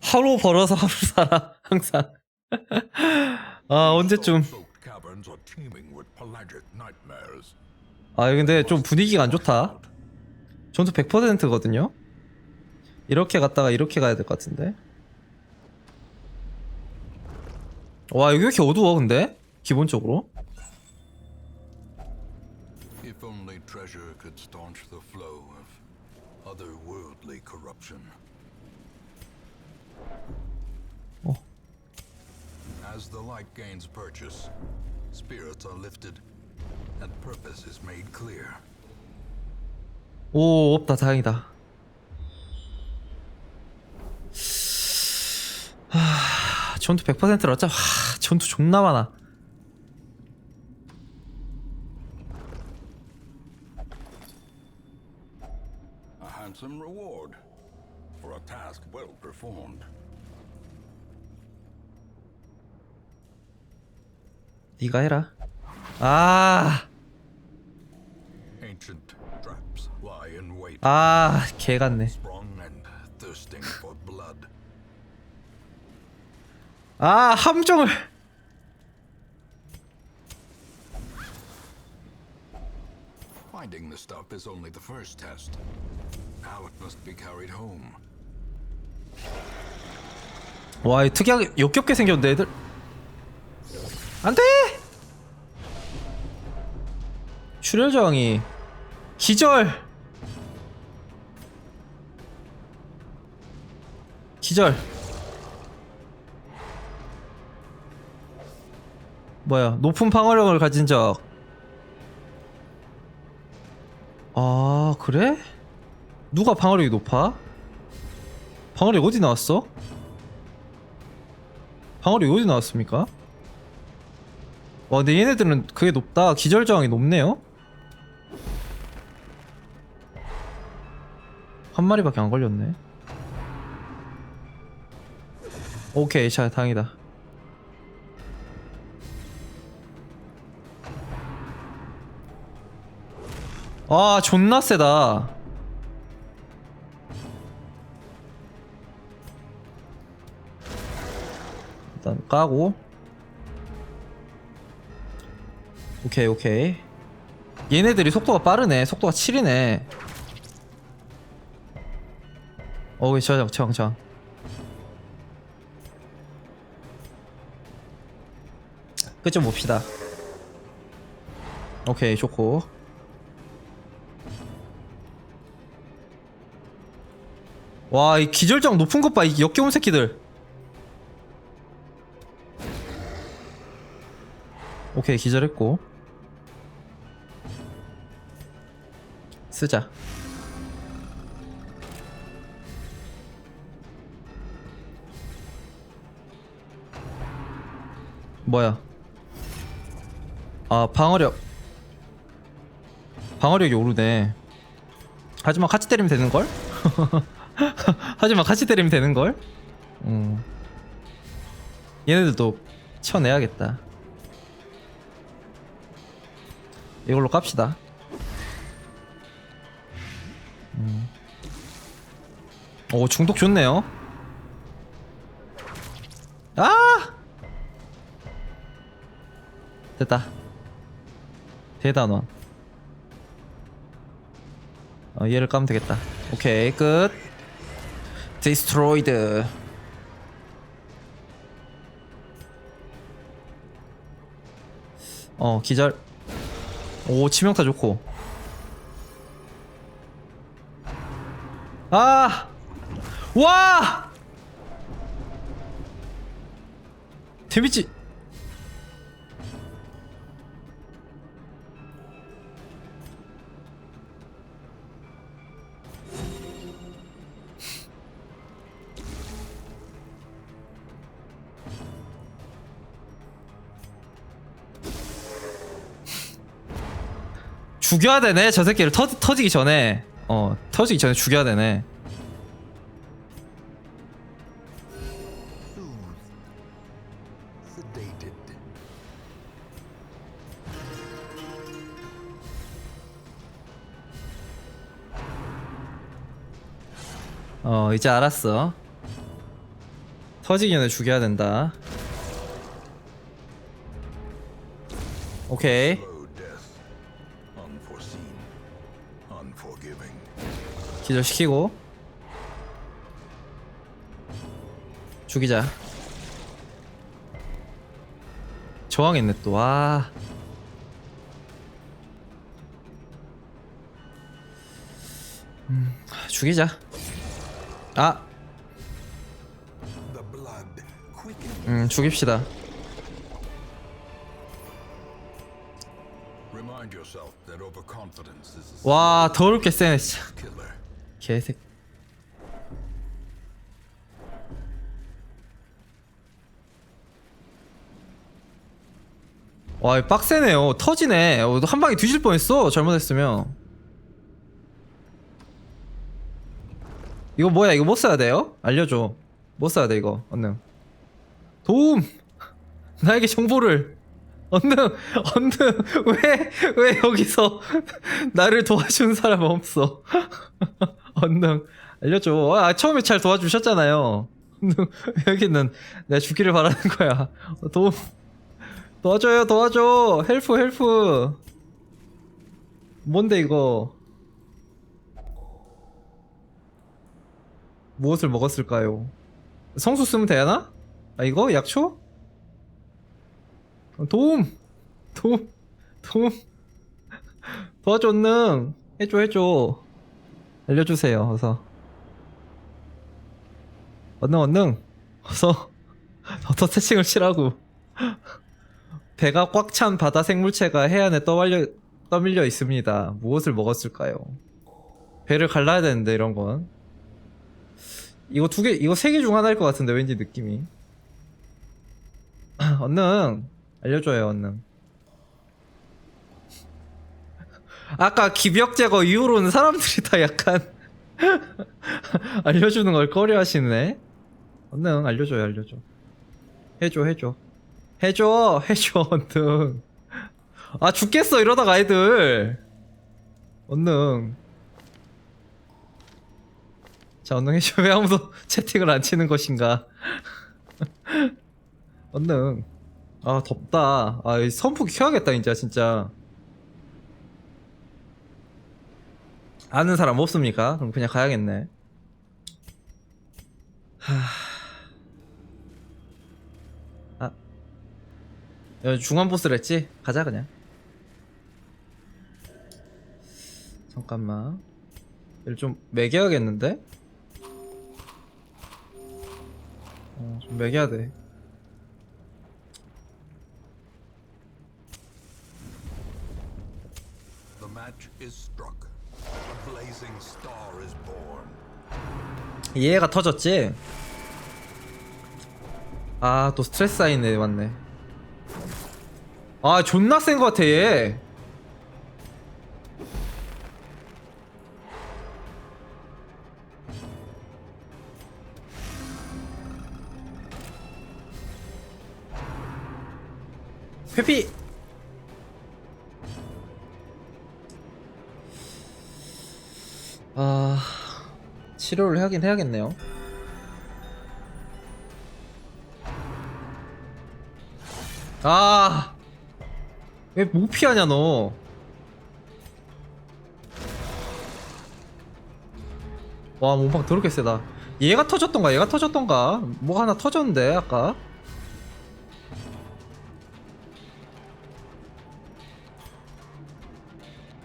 하루 벌어서 하루 살아 항상. 아 언제쯤. 아 근데 좀 분위기가 안 좋다. 전투 100%거든요? 이렇게 갔다가 이렇게 가야 될 것 같은데? 와 여기 왜 이렇게 어두워 근데? 기본적으로 As the light gains purchase, spirits are lifted, and purpose is made clear. 오 없다 다행이다 하, 전투 100%를 어차 하, 전투 존나 많아 A handsome reward for a task well performed. 네가 해라 아 아, 개 같네. 아, 함정을. Finding the stuff is only the first test. Now it must be carried home. 와, 이 특이하게 역겹게 생겼는데 애들. 안 돼! 출혈 저항이 기절. 기절. 뭐야? 높은 방어력을 가진 적. 아, 그래? 누가 방어력이 높아? 방어력 어디 나왔어? 방어력이 어디 나왔습니까? 와 근데 얘네들은 그게 높다? 기절 저항이 높네요? 한 마리밖에 안 걸렸네. 오케이 자 다행이다. 아 존나 세다. 일단 까고 오케이 오케이. 얘네들이 속도가 빠르네. 속도가 7이네. 어이 저장 저장 끝 좀 봅시다. 오케이 좋고. 와 이 기절장 높은 것봐 이 역겨운 새끼들 오케이 기절했고 쓰자 뭐야 아 방어력 방어력이 오르네 하지만 같이 때리면 되는걸? 하지만 같이 때리면 되는걸? 음. 얘네들도 쳐내야겠다 이걸로 깝시다. 음. 오 중독 좋네요. 아! 됐다. 대단원. 어, 얘를 까면 되겠다. 오케이 끝. 디스트로이드. 어 기절. 오 치명타 좋고 아! 와! 데미지 죽여야 되네? 저 새끼를 터, 터지기 전에. 어 터지기 전에 죽여야 되네. 어 이제 알았어. 터지기 전에 죽여야 된다. 오케이 기절시키고 죽이자 저항했네 또와 음, 죽이자 아. 음, 죽입시다 와 더럽게 세네 진짜. 개색. 와 빡세네요. 터지네. 어, 한 방에 뒤질 뻔했어 잘못했으면. 이거 뭐야? 이거 못 써야 돼요? 알려줘. 못 써야 돼 이거? 얼른 도움! 나에게 정보를. 얼른 얼른 왜왜 여기서 나를 도와준 사람 없어 얼른 알려줘. 아 처음에 잘 도와주셨잖아요. 여기는 내가 죽기를 바라는 거야. 어, 도움 도와줘요 도와줘. 헬프 헬프. 뭔데 이거? 무엇을 먹었을까요? 성수 쓰면 되나? 아 이거? 약초? 어, 도움! 도움! 도움! 도와줘 얼른 해줘 해줘 알려주세요. 어서. 얼른 얼른 어서. 어서 채팅을 치라고. 배가 꽉 찬 바다 생물체가 해안에 떠밀려, 떠밀려 있습니다. 무엇을 먹었을까요? 배를 갈라야 되는데 이런 건. 이거 두 개, 이거 세 개 중 하나일 것 같은데 왠지 느낌이. 얼른 알려줘요 얼른 아까 기벽 제거 이후로는 사람들이 다 약간 알려주는 걸 꺼려하시네. 얼른 알려줘요 알려줘. 해줘 해줘. 해줘 해줘 얼른 아 죽겠어 이러다가 애들. 얼른 자 얼른 해줘. 왜 아무도 채팅을 안 치는 것인가? 얼른 아 덥다. 아이 선풍기 켜야겠다 진짜 진짜 아는 사람 없습니까? 그럼 그냥 가야겠네 아 여기 중간 보스를 했지? 가자 그냥 잠깐만 얘를 좀 매겨야겠는데? 어, 좀 매겨야 돼 The. 얘가 터졌지? 아 또 스트레스 쌓이네 맞네. 아 존나 센 것 같아 얘 치료를 하긴 해야겠네요 아, 왜 못 피하냐 너? 와 몸빵 더럽게 세다. 얘가 터졌던가 얘가 터졌던가 뭐 하나 터졌는데 아까.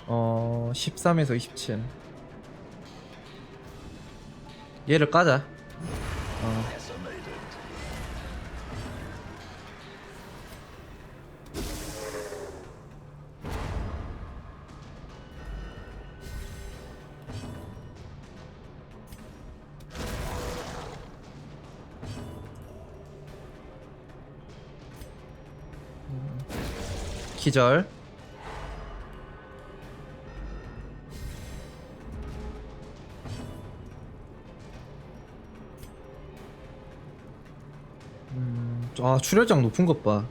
어 13에서 27. 얘를 까자. Decimated. 기절. 아 출혈장 높은 것 봐.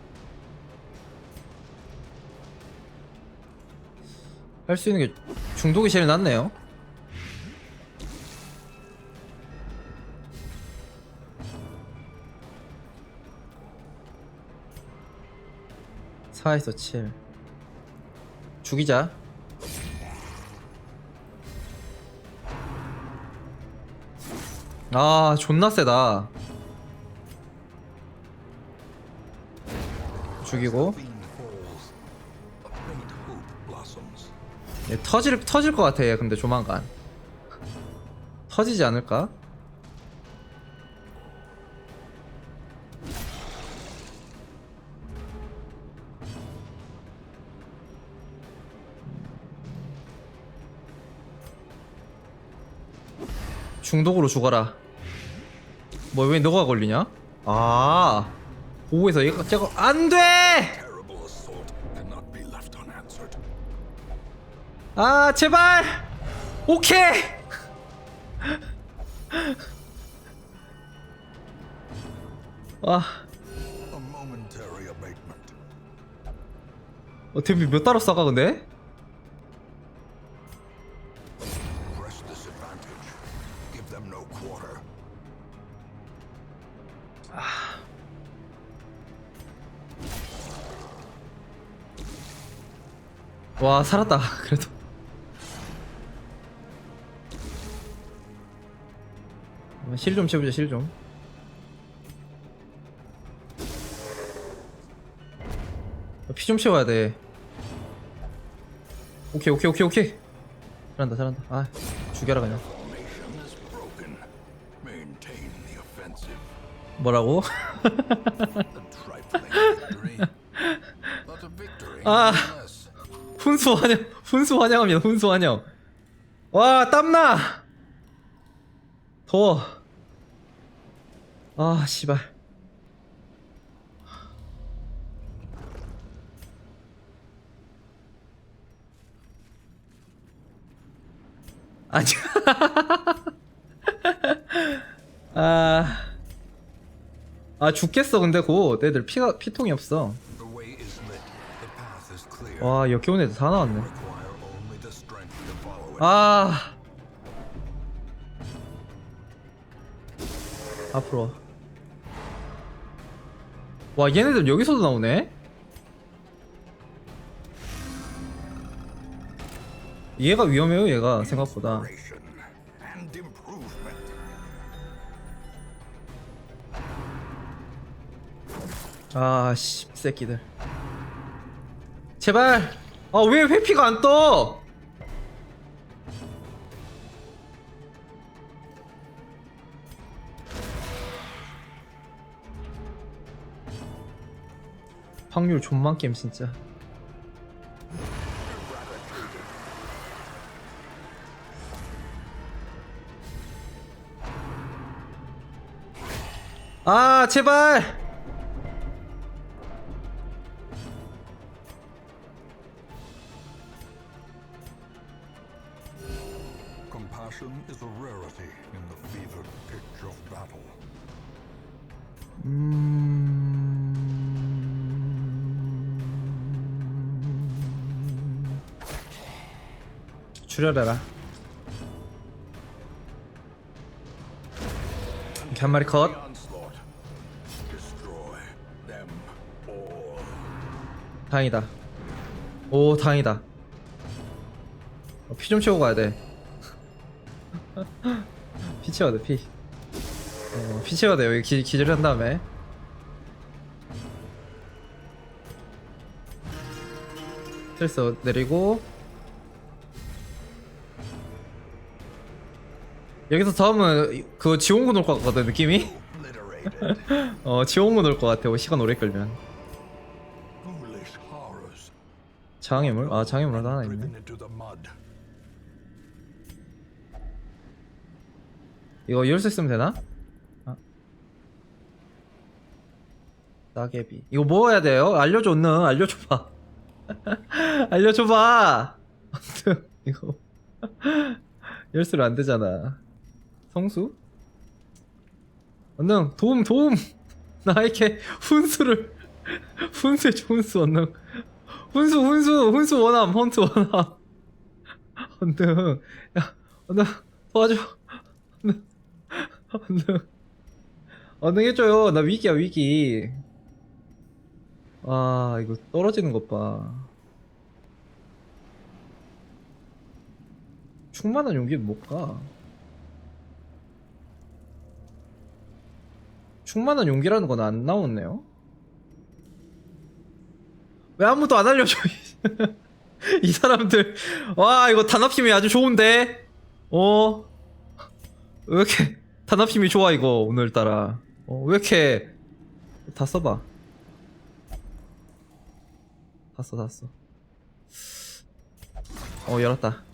할 수 있는 게 중독이 제일 낫네요. 4에서 7 죽이자 아 존나 세다 죽이고. 얘 터질 터질 것 같아 얘 근데 조만간 터지지 않을까? 중독으로 죽어라 뭐 왜 너가 걸리냐? 아 보호해서 얘가 제가 안돼! 아 제발 오케이 와 abatement. 어떻게 몇 달을 싸가 근데? 와 살았다 그래도 실 좀 채우자 실 좀 피 좀 채워야 돼 오케이 오케이 오케이 오케이 잘한다 잘한다 아 죽여라 그냥. 뭐라고? Ah. nonetheless. 훈수 환영 훈수 환영합니다 훈수 환영 와 땀나 더워 아 씨발 아니 아, 아 죽겠어 근데 곧 애들 피가 피통이 없어. 와 역겨운 애들 다 나왔네. 아 앞으로 와. 와 얘네들 여기서도 나오네 얘가 위험해요 얘가 생각보다. 아씨 새끼들 제발 아왜 회피가 안 떠? 확률 존만 게임 진짜. 아 제발 줄여라라. 이렇게 한 마리 컷. 다행이다. 오 다행이다. 피 좀 채우고 가야 돼피 채워야 돼피. 어, 피 채워야 돼 여기 기, 기절한 다음에. 스트레스 내리고 여기서 다음은 그 지원군 올것 같거든 느낌이. 어 지원군 올것 같아 시간 오래 끌면. 장애물? 아 장애물 하나 있네. 이거 열쇠 쓰면 되나? 아. 따개비 이거 뭐 해야 돼요? 알려줘 는 알려줘봐 알려줘봐 아무튼 이거 열쇠로 안 되잖아 성수? 언능 도움 도움! 나에게 훈수를 훈수해줘 훈수 언능. 훈수 훈수 훈수 원함 헌트 원함. 언능. 야 언능 도와줘. 언능. 언능. 언능 해줘요. 나 위기야 위기. 아 이거 떨어지는 것봐. 충만한 용기는 못가 충만한 용기라는 건 안 나오네요 왜 아무도 안 알려줘 이 사람들 와 이거 단합심이 아주 좋은데 어? 왜 이렇게 단합심이 좋아 이거 오늘따라 어, 왜 이렇게 다 써봐 다 써, 다 써. 어, 열었다.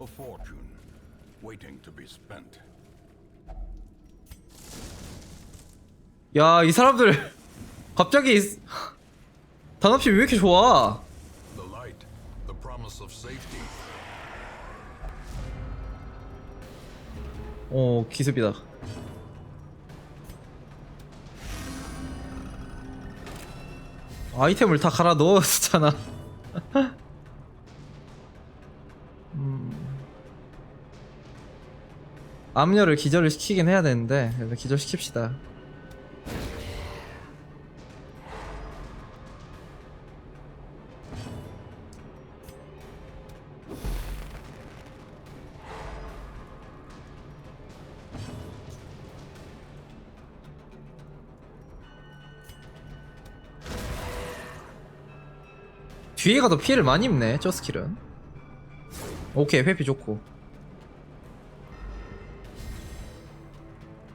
A fortune waiting to be spent. 야, 이 사람들 갑자기 이- 단합심 왜 이렇게 좋아? 어, 기습이다. 아이템을 다 갈아 넣었잖아. 음. 암녀를 기절을 시키긴 해야 되는데 기절 시킵시다. 뒤에가 더 피해를 많이 입네 저 스킬은. 오케이 회피 좋고.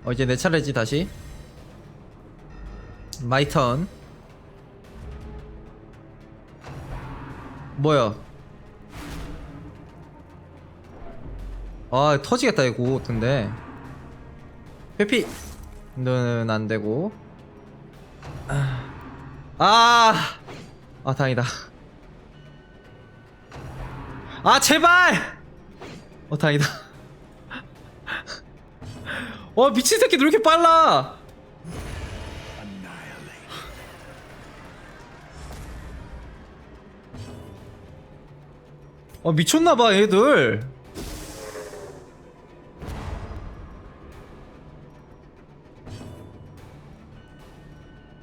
어 이제 내 차례지 다시. 마이 턴. 뭐야? 아 터지겠다 이거 근데. 회피. 는 안되고. 아, 아, 아 다행이다 아 제발! 어 다행이다. 와 미친 새끼들 왜 이렇게 빨라? 어 미쳤나봐 얘들.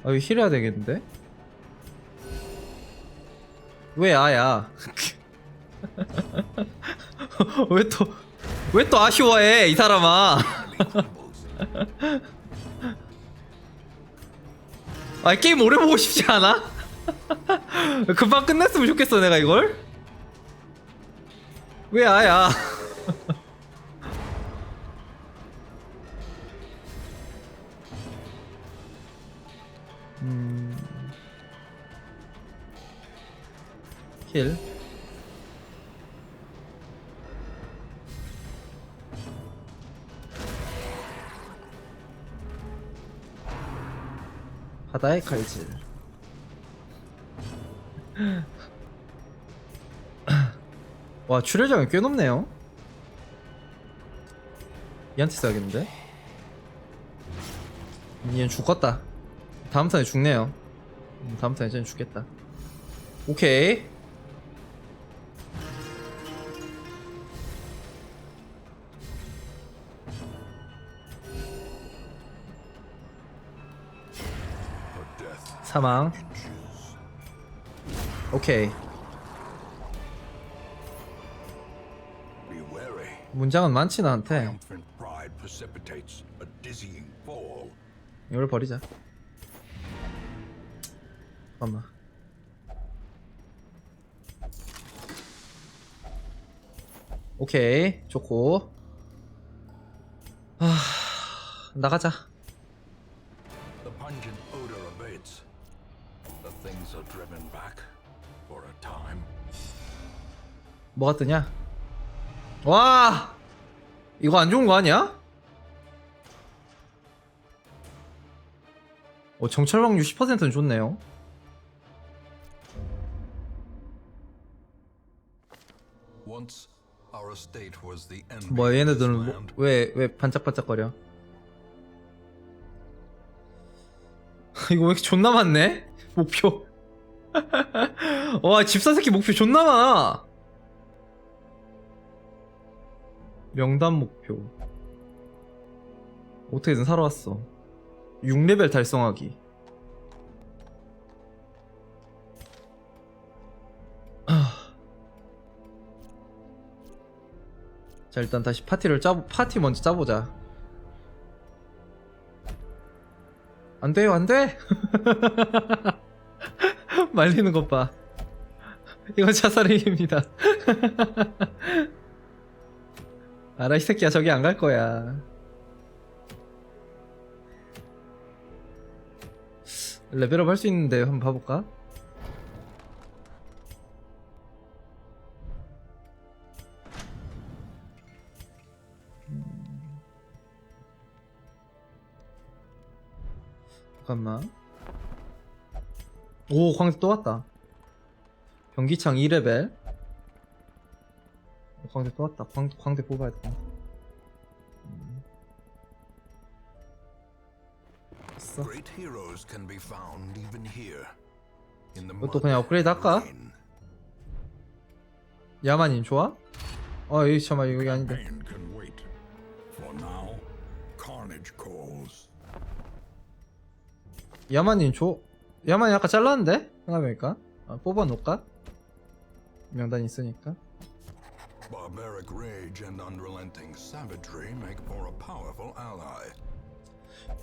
아 이거 힐해야 되겠는데? 왜 아야 왜 또 왜 또 아쉬워해 이 사람아? 아 게임 오래 보고 싶지 않아? 금방 끝냈으면 좋겠어 내가 이걸? 왜 아야? 음... 힐 바다의 칼질. 와 출혈량이 꽤 높네요. 얘한테 써야겠는데? 얘는 죽었다. 다음 턴에 죽네요. 음, 다음 턴에 쟤는 죽겠다. 오케이 사망. 오케이. 문장은 많지 나한테. 이걸 버리자 잠깐만 오케이 좋고 아 나가자 뭐가 뜨냐 와 이거 안 좋은 거 아니야? 어 정찰 확률 10%는 좋네요 뭐야 얘네들은 뭐. 왜, 왜 반짝반짝거려 이거 왜 이렇게 존나 많네? 목표 와 집사 새끼 목표 존나 많아 명단 목표. 어떻게든 살아왔어. 6레벨 달성하기. 자 일단 다시 파티를 짜 파티 먼저 짜보자. 안돼요 안돼! 말리는 것봐. 이건 자살행위입니다. 알아 이 새끼야. 저기 안 갈 거야. 레벨업 할 수 있는데 한번 봐볼까? 잠깐만. 오 광대 또 왔다. 변기창 2레벨 광대 또 왔다 광, 광대 뽑아야 돼 음. 있어 Great heroes can be found even here. In the 이것도 그냥 업그레이드 할까? rain. 야만님 좋아? 어 여기 잠깐만 여기 아닌데 Pain can wait. For now, carnage calls. 야만님 줘 야만이 아까 잘랐는데? 생각해보니까 아, 뽑아놓을까? 명단 있으니까 Barbaric.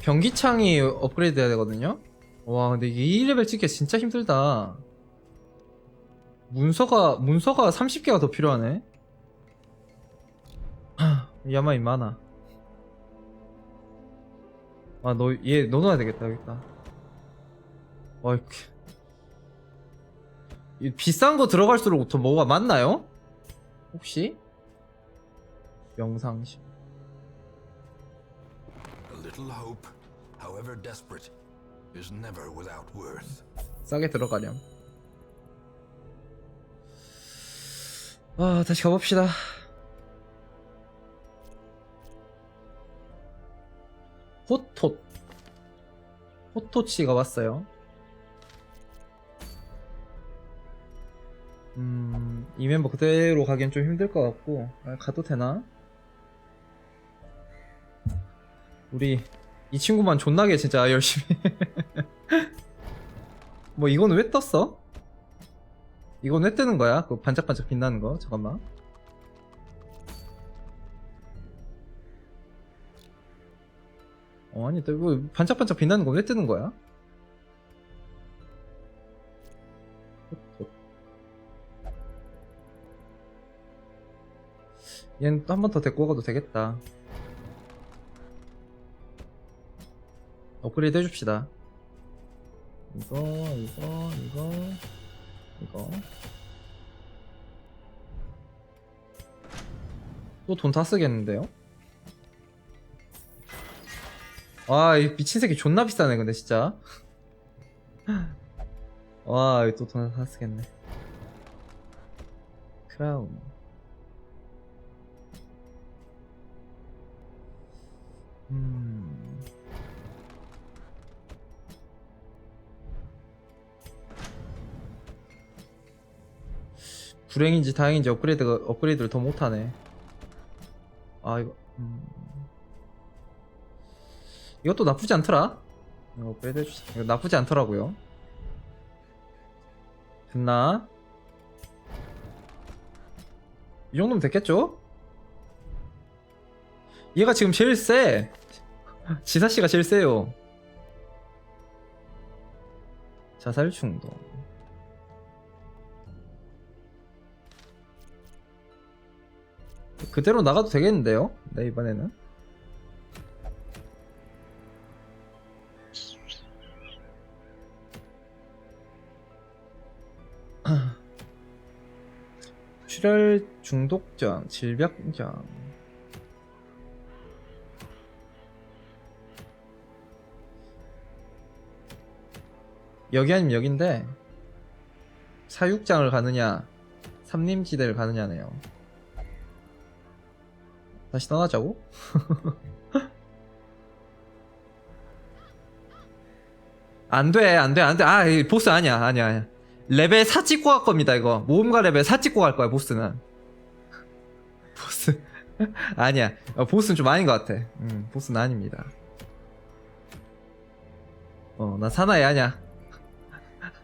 변기창이 업그레이드 해야 되거든요? 와 근데 이게 2레벨 찍기 진짜 힘들다. 문서가 문서가 30개가 더 필요하네. 야마인 많아. 아너얘 넣어놔야 되겠다 여기다. 와 이렇게 이 비싼 거 들어갈수록 더 뭐가 많나요? 혹시? 영상식 A little hope, however desperate, is never without worth. 싸게 들어가렴. 아, 다시 가봅시다. 호톳. 호토치가 왔어요. 이 멤버 그대로 가기엔 좀 힘들 것 같고, 아, 가도 되나? 우리, 이 친구만 존나게 진짜 열심히. 뭐 이건 왜 떴어? 이건 왜 뜨는 거야? 그 반짝반짝 빛나는 거? 잠깐만. 어, 아니, 또 이거 반짝반짝 빛나는 거 왜 뜨는 거야? 얘는 또 한 번 더 데리고 가도 되겠다. 업그레이드 해줍시다. 이거, 이거, 이거, 이거. 또 돈 다 쓰겠는데요? 와, 이 미친 새끼 존나 비싸네, 근데 진짜. 와, 또 돈 다 쓰겠네. 크라운. 음. 불행인지 다행인지 업그레이드가 업그레이드를 더 못하네. 아 이거 음. 이것도 나쁘지 않더라. 이거 업그레이드 해주자. 이거 나쁘지 않더라고요. 됐나? 이 정도면 됐겠죠? 얘가 지금 제일 세. 지사 씨가 제일 세요. 자살 충동. 그대로 나가도 되겠는데요? 네 이번에는 출혈 중독장, 질병장 여기 아니면 여긴데 사육장을 가느냐 삼림지대를 가느냐네요 다시 떠나자고? 안 돼, 안 돼, 안 돼. 아, 이 보스 아니야, 아니야, 아니야. 레벨 4 찍고 갈 겁니다, 이거. 모험가 레벨 4 찍고 갈 거야, 보스는. 보스. 아니야. 어, 보스는 좀 아닌 것 같아. 음, 보스는 아닙니다. 어, 나 사나이 아니야.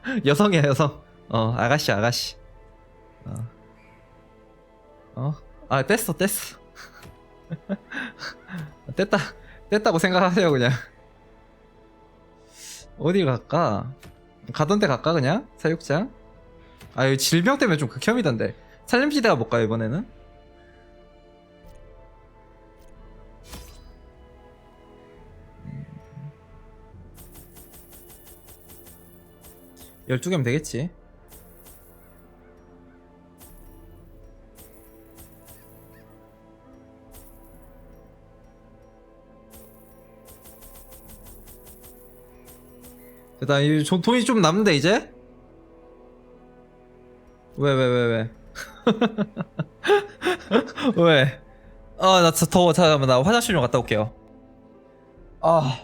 여성이야, 여성. 어, 아가씨, 아가씨. 어. 어? 아, 뗐어, 뗐어. 뗐다 뗐다고 생각하세요 그냥 어디 갈까 가던 데 갈까 그냥 사육장 아 여기 질병 때문에 좀 극혐이던데 살림시대가 볼까요 이번에는 12개면 되겠지 됐다 이 저- 돈이 좀 남는데 이제? 왜 왜 왜 왜? 왜? 아나 더워 잠깐만 나 화장실 좀 갔다 올게요 아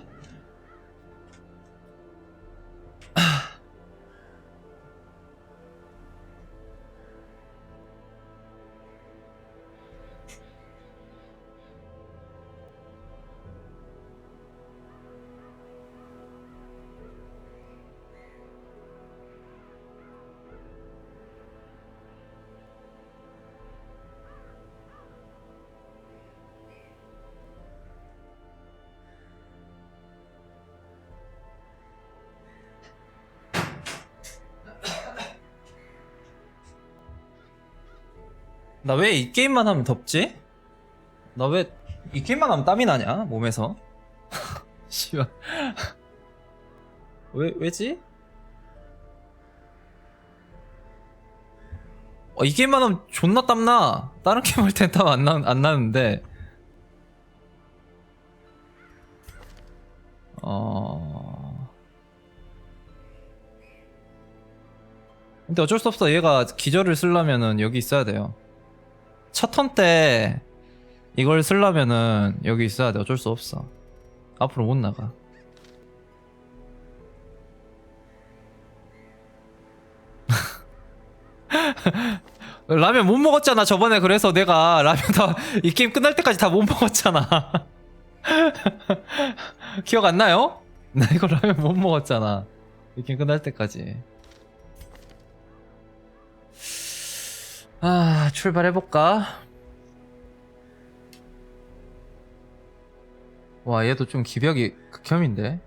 나 왜 이 게임만 하면 덥지? 나 왜 이 게임만 하면 땀이 나냐 몸에서? 씨발 왜 왜지? 어, 이 게임만 하면 존나 땀나. 다른 게임 할 땐 땀안 나, 안 나는데. 어. 근데 어쩔 수 없어. 얘가 기절을 쓰려면은 여기 있어야 돼요. 첫 턴 때 이걸 쓰려면은 여기 있어야 돼. 어쩔 수 없어. 앞으로 못 나가. 라면 못 먹었잖아 저번에 그래서 내가 라면 다 이 게임 끝날 때까지 다 못 먹었잖아 기억 안 나요? 나 이거 라면 못 먹었잖아 이 게임 끝날 때까지 아 출발해볼까? 와 얘도 좀 기벽이 극혐인데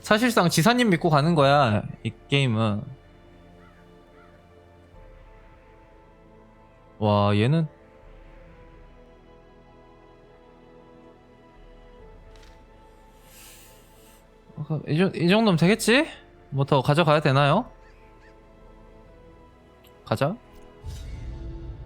사실상 지사님 믿고 가는 거야 이 게임은 와 얘는 어, 이, 정- 이 정도면 되겠지? 뭐 더 가져가야 되나요? 가자